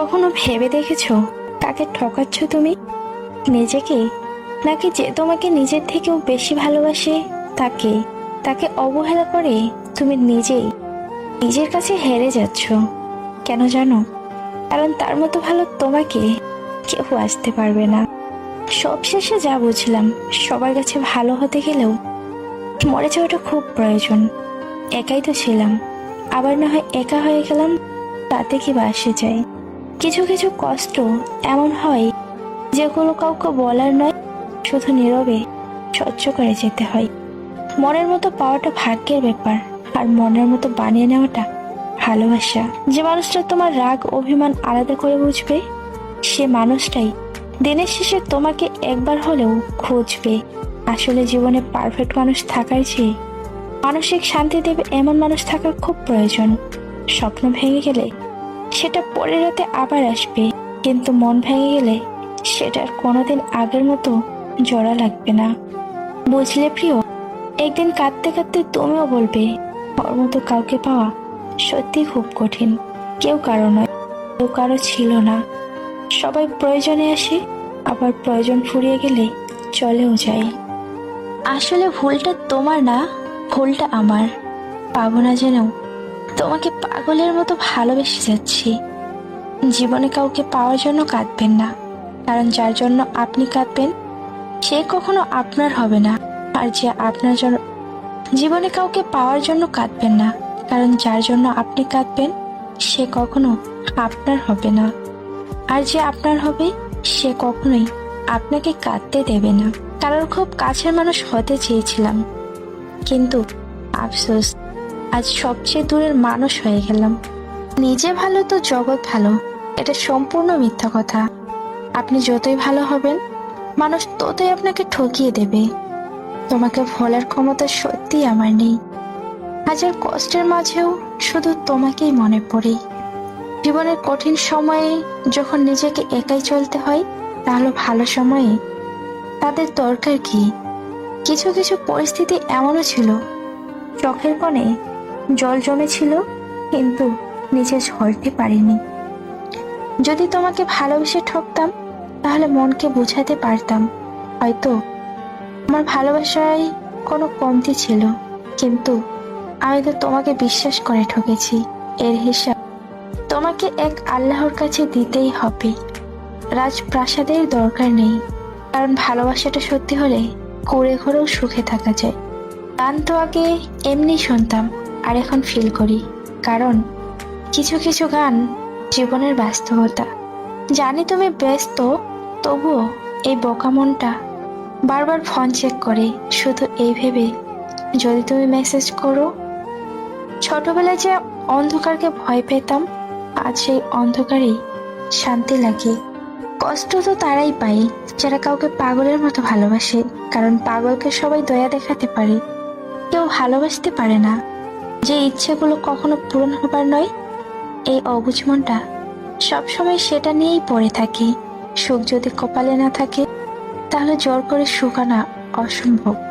কখনো ভেবে দেখেছ? কাকে ঠকাচ্ছ তুমি? নিজেকে? নাকি যে তোমাকে নিজের থেকেও বেশি ভালোবাসে তাকে? তাকে অবহেলা করে তুমি নিজেই নিজের কাছে হেরে যাচ্ছ। কেন জানো? কারণ তার মতো ভালো তোমাকে কেউ আসতে পারবে না। সবশেষে যা বুঝলাম, সবার কাছে ভালো হতে গেলেও মরে যাওয়াটা খুব প্রয়োজন। একাই তো ছিলাম। আবার না হয় একা হয়ে গেলাম, তাতে কি বা আসে যায়? কিছু কিছু কষ্ট এমন হয় যেগুলো কাউকে বলার নয়, শুধু নীরবে সহ্য করে যেতে হয়। মনের মতো পাওয়াটা ভাগ্যের ব্যাপার, আর মনের মতো বানিয়ে নেওয়াটা ভালোবাসা। যে মানুষটা তোমার রাগ, অভিমান আলাদা করে বুঝবে, সে মানুষটাই দিনের শেষে তোমাকে একবার হলেও খুঁজবে। আসলে জীবনে পারফেক্ট মানুষ থাকার চেয়ে মানসিক শান্তি দেবে এমন মানুষ থাকার খুব প্রয়োজন। স্বপ্ন ভেঙে গেলে সেটা পরের রাতে আবার আসবে। কিন্তু মন ভেঙে গেলে সেটার কোনোদিন আগের মতো জড়া লাগবে না। বুঝলে প্রিয়, একদিন কাঁদতে কাঁদতে তুমিও বলবে, ওর মতো কাউকে পাওয়া সত্যি খুব কঠিন। কেউ কারও নয়, কেউ কারও ছিল না। সবাই প্রয়োজনে আসে, আবার প্রয়োজন ফুরিয়ে গেলে চলেও যায়। আসলে ভুলটা তোমার না, ভুলটা আমার। পাবো না যেন তোমাকে পাগলের মতো ভালোবেসে যাচ্ছি। জীবনে কাউকে পাওয়ার জন্য কাঁদবেন না, কারণ যার জন্য আপনি কাঁদবেন, সে কখনো আপনার হবে না। আর যে আপনার জন্য জীবনে কাউকে পাওয়ার জন্য কাঁদবেন না, কারণ যার জন্য আপনি কাঁদবেন, সে কখনো আপনার হবে না। আর যে আপনার হবে, সে কখনোই আপনাকে কাঁদতে দেবে না। কারোর খুব কাছের মানুষ হতে চেয়েছিলাম, কিন্তু আফসোস আজ সবচেয়ে দূরের মানুষ হয়ে গেলাম। নিজে ভালো তো জগৎ ভালো, এটা সম্পূর্ণ মিথ্যা কথা। আপনি যতই ভালো হবেন, মানুষ ততই আপনাকে ঠকিয়ে দেবে। তোমাকে ভোলার ক্ষমতা সত্যি আমার নেই। হাজার কষ্টের মাঝেও শুধু তোমাকেই মনে পড়ে। জীবনের কঠিন সময়ে যখন নিজেকে একাই চলতে হয়, তাহলে ভালো সময়ে তাদের দরকার কি? কিছু কিছু পরিস্থিতি এমনও ছিল, চোখের কোণে জল জমেছিল, কিন্তু নিচে ঝরতে পারিনি। যদি তোমাকে ভালোবেসে ঠকতাম, তাহলে মনকে বোঝাতে পারতাম। হয়তো আমার ভালোবাসায় কোনো কমতি ছিল, কিন্তু আমি তো তোমাকে বিশ্বাস করে ঠকেছি। এর হিসাব তোমাকে এক আল্লাহর কাছে দিতেই হবে। রাজপ্রাসাদের দরকার নেই, কারণ ভালোবাসাটা সত্যি হলে করে ঘরেও সুখে থাকা যায়। গান তো আগে এমনি শুনতাম আর এখন ফিল করি। কারণ কিছু কিছু গান জীবনের বাস্তবতা। জানি তুমি ব্যস্ত, তবুও এই বোকা মনটা বারবার ফোন চেক করে। শুধু এই ভেবে যদি তুমি মেসেজ করো, ছোটবেলায় যে অন্ধকারকে ভয় পেতাম, আজ সেই অন্ধকারেই শান্তি লাগে। কষ্ট তো তারাই পায়, যারা কাউকে পাগলের মতো ভালোবাসে। কারণ পাগলকে সবাই দয়া দেখাতে পারে। কেউ ভালোবাসতে পারে না। যে ইচ্ছেগুলো কখনো পূরণ হবার নয়, এই অবুঝ মনটা সবসময় সেটা নিয়েই পড়ে থাকে। সুখ যদি কপালে না থাকে, তাহলে জ্বর করে শুকানা অসম্ভব।